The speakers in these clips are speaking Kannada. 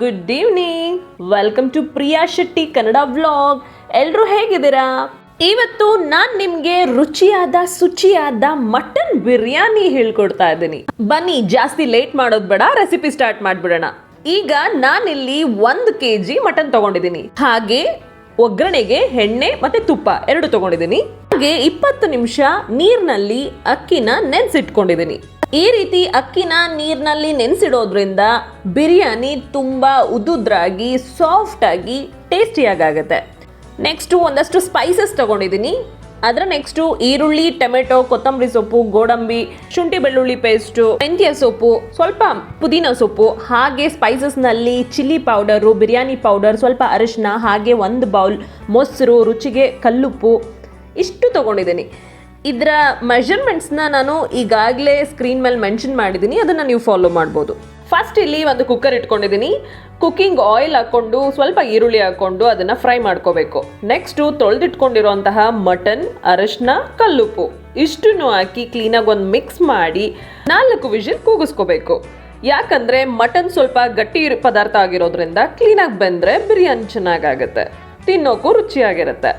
Good evening welcome to Priya Shetty Kannada vlog ಎಲ್ಲರೂ ಹೇಗಿದ್ದೀರಾ? ಇವತ್ತು ನಾನು ನಿಮಗೆ ರುಚಿಯಾದ, ಶುಚಿಯಾದ ಮಟನ್ ಬಿರಿಯಾನಿ ಹೇಳ್ಕೊಡ್ತಾ ಇದ್ದೀನಿ. ಬನ್ನಿ, ಜಾಸ್ತಿ ಲೇಟ್ ಮಾಡೋದು ಬೇಡ ರೆಸಿಪಿ ಸ್ಟಾರ್ಟ್ ಮಾಡ್ಬಿಡೋಣ. ಈಗ ನಾನಿಲ್ಲಿ ಒಂದು ಕೆ ಜಿ ಮಟನ್ ತಗೊಂಡಿದ್ದೀನಿ. ಹಾಗೆ ಒಗ್ಗರಣೆಗೆ ಎಣ್ಣೆ ಮತ್ತೆ ತುಪ್ಪ ಎರಡು ತಗೊಂಡಿದ್ದೀನಿ. ಹಾಗೆ ಇಪ್ಪತ್ತು ನಿಮಿಷ ನೀರಿನಲ್ಲಿ ಅಕ್ಕಿನ ನೆನ್ಸಿಟ್ಕೊಂಡಿದ್ದೀನಿ. ಈ ರೀತಿ ಅಕ್ಕಿನ ನೀರಿನಲ್ಲಿ ನೆನೆಸಿಡೋದ್ರಿಂದ ಬಿರಿಯಾನಿ ತುಂಬ ಉದುದ್ರಾಗಿ ಸಾಫ್ಟ್ ಆಗಿ ಟೇಸ್ಟಿಯಾಗುತ್ತೆ ನೆಕ್ಸ್ಟು ಒಂದಷ್ಟು ಸ್ಪೈಸಸ್ ತಗೊಂಡಿದ್ದೀನಿ ಅದರ ನೆಕ್ಸ್ಟು ಈರುಳ್ಳಿ, ಟೊಮೆಟೊ, ಕೊತ್ತಂಬರಿ ಸೊಪ್ಪು, ಗೋಡಂಬಿ, ಶುಂಠಿ ಬೆಳ್ಳುಳ್ಳಿ ಪೇಸ್ಟು ಮೆಂತ್ಯ ಸೊಪ್ಪು, ಸ್ವಲ್ಪ ಪುದೀನ ಸೊಪ್ಪು, ಹಾಗೆ ಸ್ಪೈಸಸ್ನಲ್ಲಿ ಚಿಲ್ಲಿ ಪೌಡರು ಬಿರಿಯಾನಿ ಪೌಡರ್ ಸ್ವಲ್ಪ ಅರಿಶಿನ ಹಾಗೆ ಒಂದು ಬೌಲ್ ಮೊಸರು, ರುಚಿಗೆ ಕಲ್ಲುಪ್ಪು, ಇಷ್ಟು ತಗೊಂಡಿದ್ದೀನಿ ಇದರ ಮೆಷರ್ಮೆಂಟ್ಸ್ನ ನಾನು ಈಗಾಗಲೇ ಸ್ಕ್ರೀನ್ ಮೇಲೆ ಮೆನ್ಷನ್ ಮಾಡಿದ್ದೀನಿ ಅದನ್ನು ನೀವು ಫಾಲೋ ಮಾಡ್ಬೋದು. ಫಸ್ಟ್ ಇಲ್ಲಿ ಒಂದು ಕುಕ್ಕರ್ ಇಟ್ಕೊಂಡಿದ್ದೀನಿ ಕುಕ್ಕಿಂಗ್ ಆಯಿಲ್ ಹಾಕ್ಕೊಂಡು, ಸ್ವಲ್ಪ ಈರುಳ್ಳಿ ಹಾಕ್ಕೊಂಡು ಅದನ್ನು ಫ್ರೈ ಮಾಡ್ಕೋಬೇಕು. ನೆಕ್ಸ್ಟು ತೊಳೆದಿಟ್ಕೊಂಡಿರುವಂತಹ ಮಟನ್ ಅರಶಿನ, ಕಲ್ಲುಪ್ಪು ಇಷ್ಟನ್ನು ಹಾಕಿ ಕ್ಲೀನಾಗಿ ಒಂದು ಮಿಕ್ಸ್ ಮಾಡಿ ನಾಲ್ಕು ವಿಷಲ್ ಕೂಗಿಸ್ಕೋಬೇಕು. ಯಾಕಂದರೆ ಮಟನ್ ಸ್ವಲ್ಪ ಗಟ್ಟಿ ಪದಾರ್ಥ ಆಗಿರೋದ್ರಿಂದ ಕ್ಲೀನಾಗಿ ಬಂದರೆ ಬಿರಿಯಾನಿ ಚೆನ್ನಾಗಾಗುತ್ತೆ ತಿನ್ನೋಕ್ಕೂ ರುಚಿಯಾಗಿರುತ್ತೆ.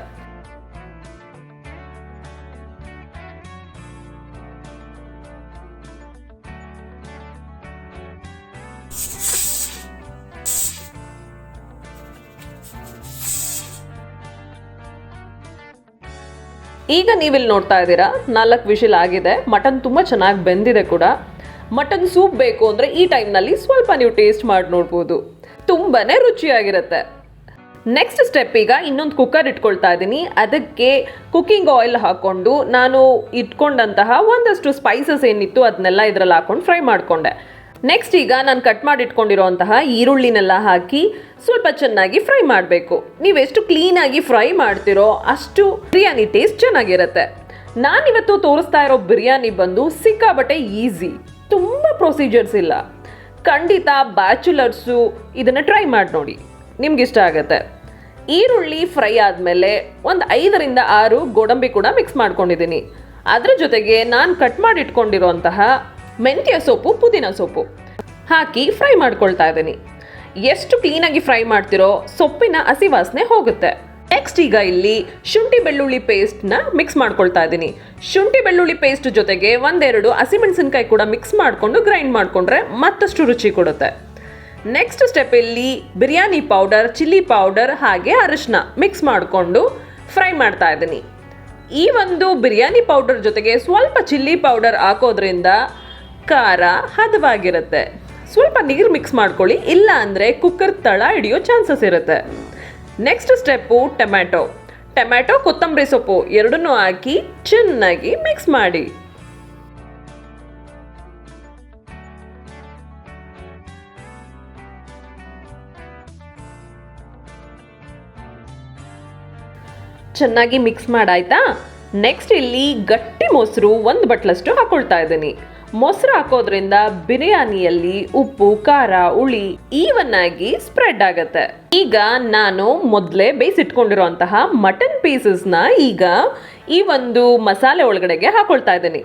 ಈಗ ನೀವಿಲ್ಲಿ ನೋಡ್ತಾ ಇದ್ದೀರಾ, ನಾಲ್ಕು ವಿಷಲ್ ಆಗಿದೆ, ಮಟನ್ ತುಂಬ ಚೆನ್ನಾಗಿ ಬೆಂದಿದೆ ಕೂಡ. ಮಟನ್ ಸೂಪ್ ಬೇಕು ಅಂದರೆ ಈ ಟೈಮ್ನಲ್ಲಿ ಸ್ವಲ್ಪ ನೀವು ಟೇಸ್ಟ್ ಮಾಡಿ ನೋಡ್ಬೋದು. ತುಂಬಾ ರುಚಿಯಾಗಿರುತ್ತೆ. ನೆಕ್ಸ್ಟ್ ಸ್ಟೆಪ್ ಈಗ ಇನ್ನೊಂದು ಕುಕ್ಕರ್ ಇಟ್ಕೊಳ್ತಾ ಇದ್ದೀನಿ. ಅದಕ್ಕೆ ಕುಕ್ಕಿಂಗ್ ಆಯಿಲ್ ಹಾಕ್ಕೊಂಡು ನಾನು ಇಟ್ಕೊಂಡಂತಹ ಒಂದಷ್ಟು ಸ್ಪೈಸಸ್ ಏನಿತ್ತು ಅದನ್ನೆಲ್ಲ ಇದರಲ್ಲಿ ಹಾಕೊಂಡು ಫ್ರೈ ಮಾಡಿಕೊಂಡೆ. ನೆಕ್ಸ್ಟ್ ಈಗ ನಾನು ಕಟ್ ಮಾಡಿ ಇಟ್ಕೊಂಡಿರೋಂತಹ ಈರುಳ್ಳಿನೆಲ್ಲ ಹಾಕಿ ಸ್ವಲ್ಪ ಚೆನ್ನಾಗಿ ಫ್ರೈ ಮಾಡಬೇಕು. ನೀವೆಷ್ಟು ಕ್ಲೀನಾಗಿ ಫ್ರೈ ಮಾಡ್ತಿರೋ ಅಷ್ಟು ಬಿರಿಯಾನಿ ಟೇಸ್ಟ್ ಚೆನ್ನಾಗಿರುತ್ತೆ. ನಾನಿವತ್ತು ತೋರಿಸ್ತಾ ಇರೋ ಬಿರಿಯಾನಿ ಬಂದು ಸಿಕ್ಕಾಬಟ್ಟೆ ಈಸಿ ತುಂಬ ಪ್ರೊಸೀಜರ್ಸ್ ಇಲ್ಲ. ಖಂಡಿತ ಬ್ಯಾಚುಲರ್ಸು ಇದನ್ನು ಟ್ರೈ ಮಾಡಿ ನೋಡಿ. ನಿಮ್ಗೆ ಇಷ್ಟ ಆಗುತ್ತೆ. ಈರುಳ್ಳಿ ಫ್ರೈ ಆದಮೇಲೆ ಒಂದು ಐದರಿಂದ ಆರು ಗೋಡಂಬಿ ಕೂಡ ಮಿಕ್ಸ್ ಮಾಡ್ಕೊಂಡಿದ್ದೀನಿ. ಅದರ ಜೊತೆಗೆ ನಾನು ಕಟ್ ಮಾಡಿ ಇಟ್ಕೊಂಡಿರೋಂತಹ ಮೆಂತ್ಯ ಸೊಪ್ಪು, ಪುದೀನ ಸೊಪ್ಪು ಹಾಕಿ ಫ್ರೈ ಮಾಡ್ಕೊಳ್ತಾ ಇದ್ದೀನಿ. ಎಷ್ಟು ಕ್ಲೀನಾಗಿ ಫ್ರೈ ಮಾಡ್ತಿರೋ ಸೊಪ್ಪಿನ ಹಸಿ ವಾಸನೆ ಹೋಗುತ್ತೆ. ನೆಕ್ಸ್ಟ್ ಈಗ ಇಲ್ಲಿ ಶುಂಠಿ ಬೆಳ್ಳುಳ್ಳಿ ಪೇಸ್ಟ್ನ ಮಿಕ್ಸ್ ಮಾಡ್ಕೊಳ್ತಾ ಇದ್ದೀನಿ. ಶುಂಠಿ ಬೆಳ್ಳುಳ್ಳಿ ಪೇಸ್ಟ್ ಜೊತೆಗೆ ಒಂದೆರಡು ಹಸಿಮೆಣಸಿನ್ಕಾಯಿ ಕೂಡ ಮಿಕ್ಸ್ ಮಾಡಿಕೊಂಡು ಗ್ರೈಂಡ್ ಮಾಡಿಕೊಂಡ್ರೆ ಮತ್ತಷ್ಟು ರುಚಿ ಕೊಡುತ್ತೆ. ನೆಕ್ಸ್ಟ್ ಸ್ಟೆಪ್ ಇಲ್ಲಿ ಬಿರಿಯಾನಿ ಪೌಡರ್ ಚಿಲ್ಲಿ ಪೌಡರ್ ಹಾಗೆ ಅರಿಶಿನ ಮಿಕ್ಸ್ ಮಾಡಿಕೊಂಡು ಫ್ರೈ ಮಾಡ್ತಾ ಇದ್ದೀನಿ. ಈ ಒಂದು ಬಿರಿಯಾನಿ ಪೌಡರ್ ಜೊತೆಗೆ ಸ್ವಲ್ಪ ಚಿಲ್ಲಿ ಪೌಡರ್ ಹಾಕೋದ್ರಿಂದ ಖಾರ, ಹದವಾಗಿರುತ್ತೆ. ಸ್ವಲ್ಪ ನೀರು ಮಿಕ್ಸ್ ಮಾಡ್ಕೊಳ್ಳಿ, ಇಲ್ಲ ಅಂದರೆ ಕುಕ್ಕರ್ ತಳ ಹಿಡಿಯೋ ಚಾನ್ಸಸ್ ಇರುತ್ತೆ. ನೆಕ್ಸ್ಟ್ ಸ್ಟೆಪ್ಪು ಟೊಮ್ಯಾಟೊ ಟೊಮ್ಯಾಟೊ ಕೊತ್ತಂಬರಿ ಸೊಪ್ಪು, ಎರಡನ್ನೂ ಹಾಕಿ ಚೆನ್ನಾಗಿ ಮಿಕ್ಸ್ ಮಾಡಿ. ಚೆನ್ನಾಗಿ ಮಿಕ್ಸ್ ಮಾಡಾಯ್ತಾ? ನೆಕ್ಸ್ಟ್ ಇಲ್ಲಿ ಗಟ್ಟಿ ಮೊಸರು ಒಂದು ಬಟ್ಲಷ್ಟು ಹಾಕೊಳ್ತಾ ಇದ್ದೀನಿ. ಮೊಸರು ಹಾಕೋದ್ರಿಂದ ಬಿರಿಯಾನಿಯಲ್ಲಿ ಉಪ್ಪು, ಖಾರ, ಹುಳಿ ಈವನ್ ಆಗಿ ಸ್ಪ್ರೆಡ್ ಆಗತ್ತೆ. ಈಗ ನಾನು ಮೊದಲೇ ಬೇಯಿಸಿಟ್ಕೊಂಡಿರುವಂತಹ ಮಟನ್ ಪೀಸಸ್ನ ಈಗ ಈ ಒಂದು ಮಸಾಲೆ ಒಳಗಡೆಗೆ ಹಾಕೊಳ್ತಾ ಇದ್ದೀನಿ.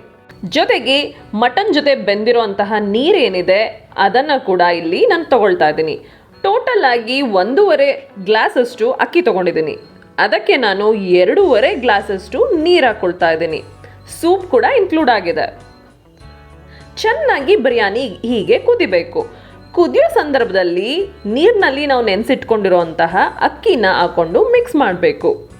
ಜೊತೆಗೆ ಮಟನ್ ಜೊತೆ ಬೆಂದಿರುವಂತಹ ನೀರೇನಿದೆ, ಅದನ್ನು ಕೂಡ ಇಲ್ಲಿ ನಾನು ತಗೊಳ್ತಾ ಇದ್ದೀನಿ. ಟೋಟಲ್ ಆಗಿ ಒಂದೂವರೆ ಗ್ಲಾಸಷ್ಟು ಅಕ್ಕಿ ತಗೊಂಡಿದ್ದೀನಿ. ಅದಕ್ಕೆ ನಾನು ಎರಡೂವರೆ ಗ್ಲಾಸಷ್ಟು ನೀರು ಹಾಕ್ಕೊಳ್ತಾ ಇದ್ದೀನಿ. ಸೂಪ್ ಕೂಡ ಇನ್ಕ್ಲೂಡ್ ಆಗಿದೆ. ಚೆನ್ನಾಗಿ ಬಿರಿಯಾನಿ ಹೀಗೆ ಕುದಿಬೇಕು. ಕುದಿಯೋ ಸಂದರ್ಭದಲ್ಲಿ ನೀರಿನಲ್ಲಿ ನಾವು ನೆನೆಸಿಟ್ಕೊಂಡಿರುವಂತಹ ಅಕ್ಕಿನ ಹಾಕೊಂಡು ಮಿಕ್ಸ್ ಮಾಡಬೇಕು.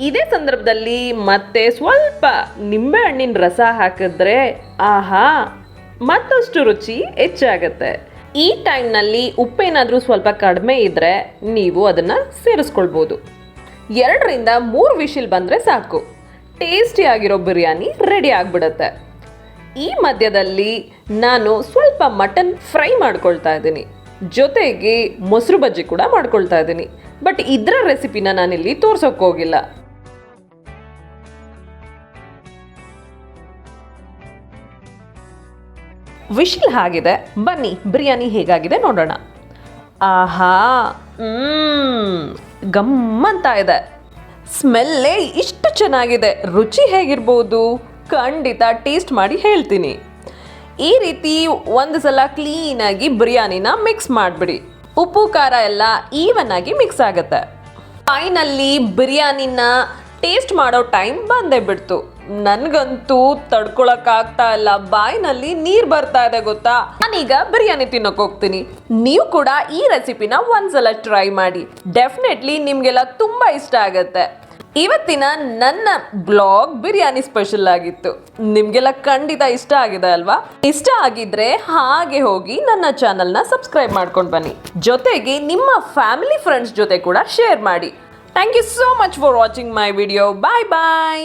ಇದೇ ಸಂದರ್ಭದಲ್ಲಿ ಮತ್ತೆ ಸ್ವಲ್ಪ ನಿಂಬೆ ಹಣ್ಣಿನ ರಸ ಹಾಕಿದ್ರೆ ಆಹಾ, ಮತ್ತಷ್ಟು ರುಚಿ ಹೆಚ್ಚಾಗುತ್ತೆ. ಈ ಟೈಮ್ನಲ್ಲಿ ಉಪ್ಪೇನಾದರೂ ಸ್ವಲ್ಪ ಕಡಿಮೆ ಇದ್ದರೆ ನೀವು ಅದನ್ನು ಸೇರಿಸ್ಕೊಳ್ಬೋದು. ಎರಡರಿಂದ ಮೂರು ವಿಶಿಲ್ ಬಂದರೆ ಸಾಕು. ಟೇಸ್ಟಿ ಆಗಿರೋ ಬಿರಿಯಾನಿ ರೆಡಿ ಆಗಿಬಿಡುತ್ತೆ. ಈ ಮಧ್ಯದಲ್ಲಿ ನಾನು ಸ್ವಲ್ಪ ಮಟನ್ ಫ್ರೈ ಮಾಡ್ಕೊಳ್ತಾ ಇದ್ದೀನಿ. ಜೊತೆಗೆ ಮೊಸರು ಬಜ್ಜಿ ಕೂಡ ಮಾಡ್ಕೊಳ್ತಾ ಇದ್ದೀನಿ. ಬಟ್ ಇದರ ರೆಸಿಪಿನ ನಾನಿಲ್ಲಿ ತೋರ್ಸೋಕೆ ಹೋಗಿಲ್ಲ. ವಿಶಿಲ್ ಆಗಿದೆ ಬನ್ನಿ ಬಿರಿಯಾನಿ ಹೇಗಾಗಿದೆ ನೋಡೋಣ. ಆಹಾ ಮ್ಮ್, ಗಮ್ಮಂತ ಇದೆ. ಸ್ಮೆಲ್ಲೇ ಇಷ್ಟು ಚೆನ್ನಾಗಿದೆ. ರುಚಿ ಹೇಗಿರ್ಬೋದು? ಖಂಡಿತ ಟೇಸ್ಟ್ ಮಾಡಿ ಹೇಳ್ತೀನಿ. ಈ ರೀತಿ ಒಂದು ಸಲ ಕ್ಲೀನಾಗಿ ಬಿರಿಯಾನಿನ ಮಿಕ್ಸ್ ಮಾಡಿಬಿಡಿ. ಉಪ್ಪು, ಖಾರ ಎಲ್ಲ ಈವನ್ ಆಗಿ ಮಿಕ್ಸ್ ಆಗುತ್ತೆ. ಫೈನಲ್ಲಿ ಬಿರಿಯಾನಿನ ಟೇಸ್ಟ್ ಮಾಡೋ ಟೈಮ್ ಬಂದೇ ಬಿಡ್ತು. ನನಗಂತೂ ತಡ್ಕೊಳಕ್ಕಾಗ್ತಾ ಇಲ್ಲ. ಬಾಯಿನಲ್ಲಿ ನೀರು ಬರ್ತಾ ಇದೆ ಗೊತ್ತಾ? ನಾನೀಗ ಬಿರಿಯಾನಿ ತಿನ್ನೋಕೆ ಹೋಗ್ತೀನಿ. ನೀವು ಕೂಡ ಈ ರೆಸಿಪಿನ ಒಂದ್ಸಲ ಟ್ರೈ ಮಾಡಿ. ಡೆಫಿನೆಟ್ಲಿ ನಿಮಗೆಲ್ಲ ತುಂಬಾ ಇಷ್ಟ ಆಗುತ್ತೆ. ಇವತ್ತಿನ ನನ್ನ ಬ್ಲಾಗ್ ಬಿರಿಯಾನಿ ಸ್ಪೆಷಲ್ ಆಗಿತ್ತು. ನಿಮಗೆಲ್ಲ ಖಂಡಿತ ಇಷ್ಟ ಆಗಿದೆ ಅಲ್ವಾ? ಇಷ್ಟ ಆಗಿದ್ರೆ ಹಾಗೆ ಹೋಗಿ ನನ್ನ ಚಾನಲ್ನ ಸಬ್ಸ್ಕ್ರೈಬ್ ಮಾಡ್ಕೊಂಡು ಬನ್ನಿ. ಜೊತೆಗೆ ನಿಮ್ಮ ಫ್ಯಾಮಿಲಿ ಫ್ರೆಂಡ್ಸ್ ಜೊತೆ ಕೂಡ ಶೇರ್ ಮಾಡಿ. Thank you so much for watching my video bye bye